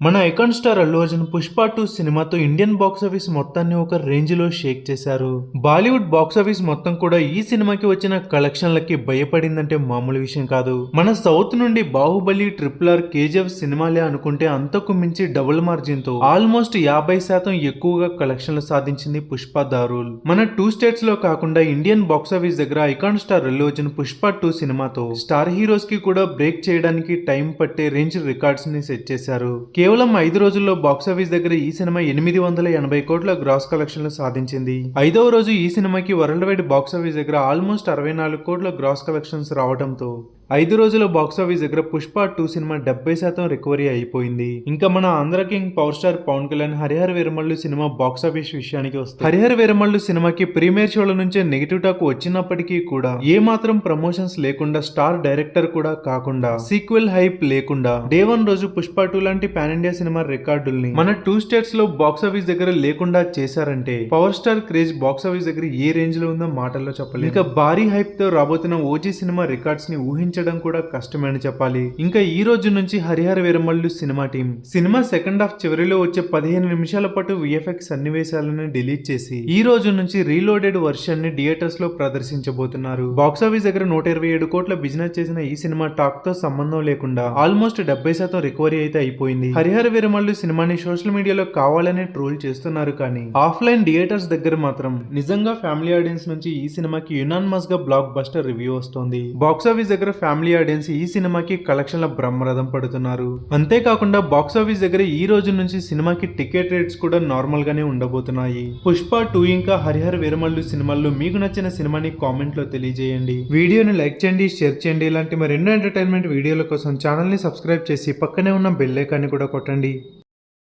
మన icon star Allu Arjun Pushpa two సినిమాతో Indian box office మొత్తాన్ని ఒక రేంజ్లో షేక్ చేశారు. బాలీవుడ్ బాక్స్ ఆఫీస్ మొత్తం కూడా ఈ సినిమాకి వచ్చిన కలెక్షన్లకి భయపడిందంటే మామూలు విషయం కాదు. మన సౌత్ నుండి బాహుబలి ట్రిపుల్ ఆర్ కేజీఎఫ్ సినిమాలే అనుకుంటే అంతకు మించి డబుల్ మార్జిన్తో ఆల్మోస్ట్ యాభై శాతం ఎక్కువగా కలెక్షన్లు సాధించింది పుష్ప దారుల్. మన టూ స్టేట్స్లో కాకుండా ఇండియన్ బాక్స్ ఆఫీస్ దగ్గర icon star Allu Arjun Pushpa two సినిమాతో స్టార్ హీరోస్కి కూడా బ్రేక్ చేయడానికి టైం పట్టే రేంజ్ రికార్డ్స్ని సెట్ చేశారు. కేవలం ఐదు రోజుల్లో బాక్సాఫీస్ దగ్గర ఈ సినిమా ఎనిమిది వందల ఎనభై కోట్ల గ్రాస్ కలెక్షన్లు సాధించింది. ఐదవ రోజు ఈ సినిమాకి వరల్డ్ వైడ్ బాక్సాఫీస్ దగ్గర ఆల్మోస్ట్ అరవై నాలుగు కోట్ల గ్రాస్ కలెక్షన్స్ రావడంతో ఐదు రోజుల బాక్సాఫీస్ దగ్గర పుష్ప టూ సినిమా డెబ్బై శాతం రికవరీ అయిపోయింది. ఇంకా మన Andhra king power star Pawan Kalyan Harihara Veeramallu cinema box office విషయానికి వస్తుంది హరిహర వీరమల్లు సినిమాకి ప్రీమియర్ షోల నుంచే నెగిటివ్ టాక్ వచ్చినప్పటికీ కూడా ఏ మాత్రం ప్రమోషన్స్ లేకుండా స్టార్ డైరెక్టర్ కూడా కాకుండా సీక్వెల్ హైప్ లేకుండా డే వన్ రోజు పుష్ప టూ లాంటి పాన్ ఇండియా సినిమా రికార్డుల్ని మన టూ స్టేట్స్లో బాక్సాఫీస్ దగ్గర లేకుండా చేశారంటే పవర్ స్టార్ క్రేజ్ బాక్సాఫీస్ దగ్గర ఏ రేంజ్లో ఉందో మాటల్లో చెప్పలేదు ఇంకా భారీ హైప్తో రాబోతున్న ఓజీ సినిమా రికార్డ్స్ని ఊహించడం కూడా కష్టమే అని చెప్పాలి. ఇంకా ఈ రోజు నుంచి హరిహర వీరమల్లు సినిమా టీం. సినిమా సెకండ్ హాఫ్ చివరిలో వచ్చే పదిహేను నిమిషాల పాటు విఎఫ్ఎక్స్ సన్నివేశాలను డిలీట్ చేసి ఈ రోజు నుంచి రీలోడెడ్ వర్షన్ని థియేటర్స్లో ప్రదర్శించబోతున్నారు. బాక్సాఫీస్ దగ్గర నూట ఇరవై ఏడు కోట్ల బిజినెస్ చేసిన ఈ సినిమా టాక్తో సంబంధం లేకుండా ఆల్మోస్ట్ డెబ్బై శాతం రికవరీ అయితే అయిపోయింది. హరిహర వీరమల్లు సినిమాని సోషల్ మీడియాలో కావాలనే ట్రోల్ చేస్తున్నారు కానీ ఆఫ్లైన్ థియేటర్స్ దగ్గర మాత్రం నిజంగా ఫ్యామిలీ ఆడియన్స్ నుంచి ఈ సినిమాకి యునాన్మస్గా బ్లాక్ బస్టర్ రివ్యూ వస్తోంది. బాక్స్ ఆఫీస్ దగ్గర ఫ్యామిలీ ఆడియన్స్ ఈ సినిమాకి కలెక్షన్ల బ్రహ్మరథం పడుతున్నారు. అంతేకాకుండా బాక్స్ ఆఫీస్ దగ్గర ఈ రోజు నుంచి సినిమాకి టికెట్ రేట్స్ కూడా నార్మల్ గానే ఉండబోతున్నాయి. పుష్ప టూ ఇంకా హరిహర వీరమల్లు సినిమాల్లో మీకు నచ్చిన సినిమాని కామెంట్లో తెలియజేయండి. వీడియోని లైక్ చేయండి షేర్ చేయండి. ఇలాంటి మరెన్నో ఎంటర్టైన్మెంట్ వీడియోల కోసం ఛానల్ని సబ్స్క్రైబ్ చేసి పక్కనే ఉన్న బెల్ ఐకాన్ని కూడా కొట్టండి.